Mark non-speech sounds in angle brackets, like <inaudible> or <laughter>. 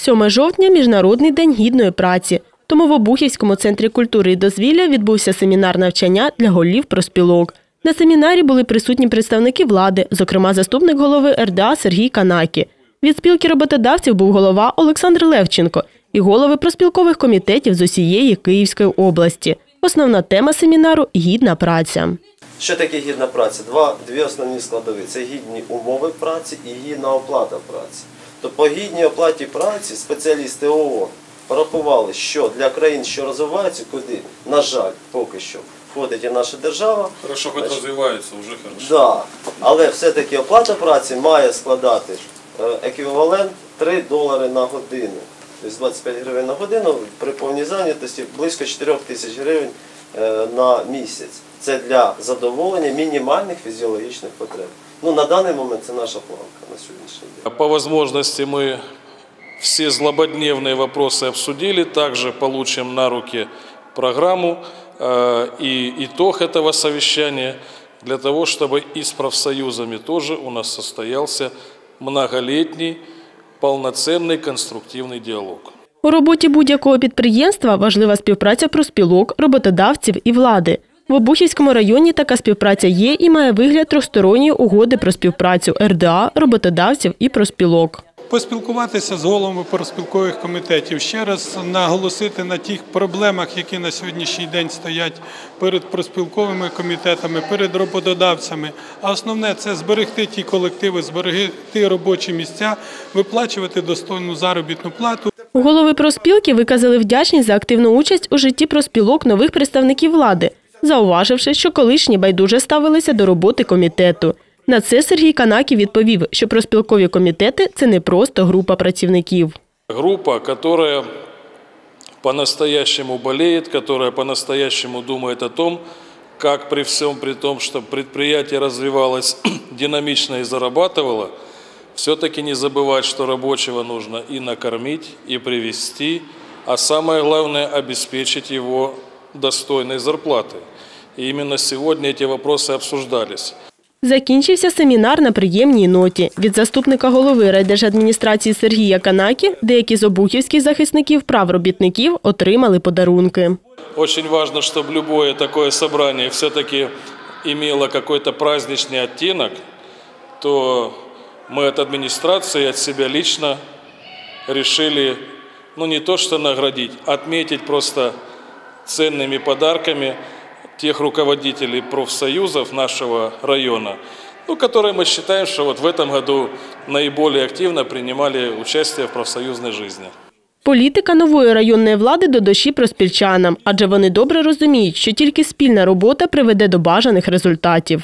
7 жовтня Міжнародний день гідної праці. Тому в Обухівському центрі культури і дозвілля відбувся семінар навчання для голів проспілок. На семінарі були присутні представники влади, зокрема заступник голови РДА Сергій Канакі. Від спілки роботодавців був голова Олександр Левченко і голови проспілкових комітетів з усієї Київської області. Основна тема семінару гідна праця. Що таке гідна праця? Два, дві основні складові. Це гідні умови праці і гідна оплата праці. То по гідній оплаті праці спеціалісти ООН порахували, що для країн, що розвиваються, куди, на жаль, поки що входить і наша держава. Хорошо, хоть развивается, уже хорошо. Да. Але все-таки оплата праці має складати е, еквівалент 3 долари на годину. Тобто 25 гривень на годину при повній зайнятості близько 4 тисяч гривень на місяць. Це для задоволення мінімальних фізіологічних потреб. Ну, на даний момент це наша планка на сьогоднішній день. По возможности мы все злободневные вопросы обсудили, также получим на руки программу э, и итог этого совещания для того, чтобы и с профсоюзами тоже у нас состоялся многолетний, полноценный, конструктивный диалог. У роботі будь-якого підприємства важлива співпраця профспілок, роботодавців і влади. В Обухівському районі така співпраця є і має вигляд трьохсторонньої угоди про співпрацю РДА, роботодавців і профспілок. Поспілкуватися з головами профспілкових комітетів, ще раз наголосити на тих проблемах, які на сьогоднішній день стоять перед профспілковими комітетами, перед роботодавцями. А основне це зберегти ті колективи, зберегти робочі місця, виплачувати достойну заробітну плату. Голови профспілки виказали вдячність за активну участь у житті профспілок нових представників влади, зауваживши, що колишні байдуже ставилися до роботи комітету. На це Сергій Канаків відповів, що профспілкові комітети це не просто група працівників. Группа, которая по-настоящему болеет, которая по-настоящему думает о том, как при всем при том, что предприятие развивалось <clears throat> динамично и зарабатывало, все-таки не забывать, что рабочего нужно и накормить, и привести, а самое главное – обеспечить его достойной зарплатой. И именно сегодня эти вопросы обсуждались. Закінчився семінар на приємній ноті. Від заступника голови райдержадміністрації Сергія Канакі деякі з обухівських захисників прав робітників отримали подарунки. Очень важно, чтобы любое такое собрание все-таки имело какой-то праздничный оттенок, то мы от администрации, от себя лично решили, ну не то что наградить, отметить просто ценными подарками тех руководителей профсоюзов нашего района, ну, которые мы считаем, что вот в этом году наиболее активно принимали участие в профсоюзной жизни. Політика нової районної влади до душі проспільчанам, адже вони добре розуміють, що тільки спільна робота приведе до бажаних результатів.